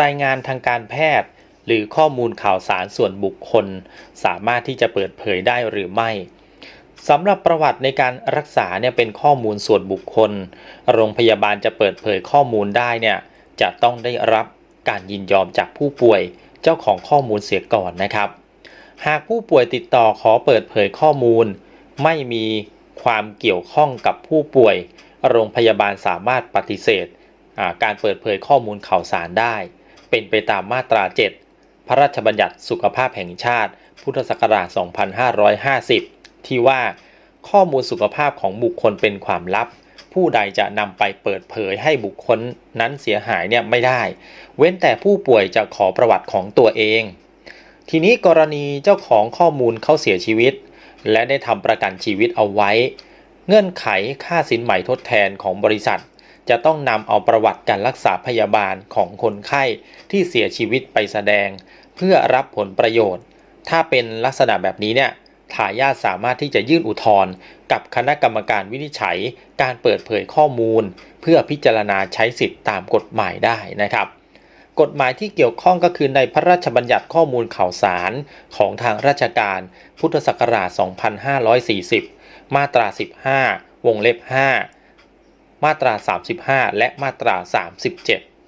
รายงานทางการแพทย์ หรือข้อมูลข่าวสารส่วนบุคคล สามารถที่จะเปิดเผยได้หรือไม่สำหรับประวัติในการรักษาเนี่ยเป็นข้อมูลส่วนบุคคล โรงพยาบาลจะเปิดเผยข้อมูลได้เนี่ยจะต้องได้รับการยินยอมจากผู้ป่วย เจ้าของข้อมูลเสียก่อนนะครับ หากผู้ป่วยติดต่อขอเปิดเผยข้อมูล ไม่มีความเกี่ยวข้องกับผู้ป่วย โรงพยาบาลสามารถปฏิเสธ การเปิดเผยข้อมูลข่าวสารได้ เป็นไปตามมาตรา 7 พระราชบัญญัติสุขภาพแห่งชาติ พุทธศักราช 2550 ที่ว่าข้อมูลสุขภาพของบุคคลเป็นความลับ ผู้ใดจะนำไปเปิดเผยให้บุคคลนั้นเสียหายเนี่ยไม่ได้ เว้นแต่ผู้ป่วยจะขอประวัติของตัวเอง ทีนี้กรณีเจ้าของข้อมูลเขาเสียชีวิต และได้ทำประกันชีวิตเอาไว้ เงื่อนไขค่าสินใหม่ทดแทนของบริษัท จะต้องนำเอาประวัติการรักษาพยาบาลของคนไข้ที่เสียชีวิตไปแสดง เพื่อรับผลประโยชน์ ถ้าเป็นลักษณะแบบนี้เนี่ยทายาทสามารถที่จะยื่นอุทธรณ์กับคณะกรรมการวินิจฉัย การเปิดเผยข้อมูล เพื่อพิจารณาใช้สิทธิตามกฎหมายได้นะครับ กฎหมายที่เกี่ยวข้องก็คือในพระราชบัญญัติข้อมูลข่าวสารของทางราชการ พุทธศักราช 2540 มาตรา 15 วงเล็บ 5 มาตรา 35 และมาตรา 37